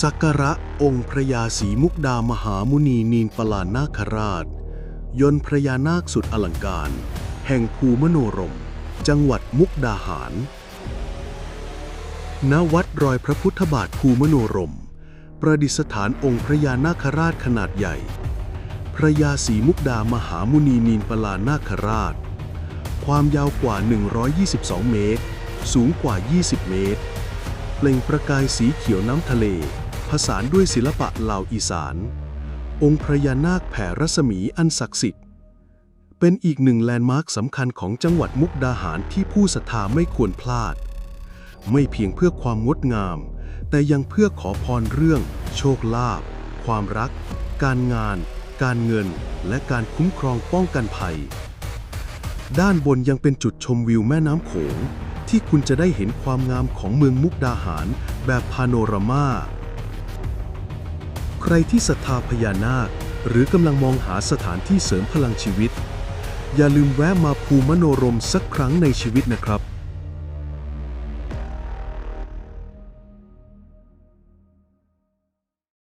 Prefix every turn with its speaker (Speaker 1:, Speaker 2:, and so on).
Speaker 1: สักการะองค์พระยาศรีมุกดามหามุนีนีนปลานาคราช ยนต์พระยานาคสุดอลังการ แห่งภูมโนรม จังหวัดมุกดาหาร ณ วัดรอยพระพุทธบาทภูมโนรม ประดิษฐานองค์พระยานาคราชขนาดใหญ่ พระยาศรีมุกดามหามุนีนีนปลานาคราช ความยาวกว่า 122 เมตร สูงกว่า 20 เมตรเปล่งประกายสีเขียวน้ำทะเล ผสานด้วยศิลปะเหล่าอีสาน องค์พระยานาคแผ่รัศมีอันศักดิ์สิทธิ์ เป็นอีกหนึ่งแลนด์มาร์คสำคัญของจังหวัดมุกดาหารที่ผู้ศรัทธาไม่ควรพลาด ไม่เพียงเพื่อความงดงาม แต่ยังเพื่อขอพรเรื่อง โชคลาภความรัก การงาน การเงิน และการคุ้มครองป้องกันภัย ด้านบนยังเป็นจุดชมวิวแม่น้ำโขงที่คุณจะได้เห็นความงามของเมืองมุกดาหารแบบพาโนรามา ใครที่ศรัทธาพญานาค หรือกำลังมองหาสถานที่เสริมพลังชีวิต อย่าลืมแวะมาภูมโนรมสักครั้งในชีวิตนะครับ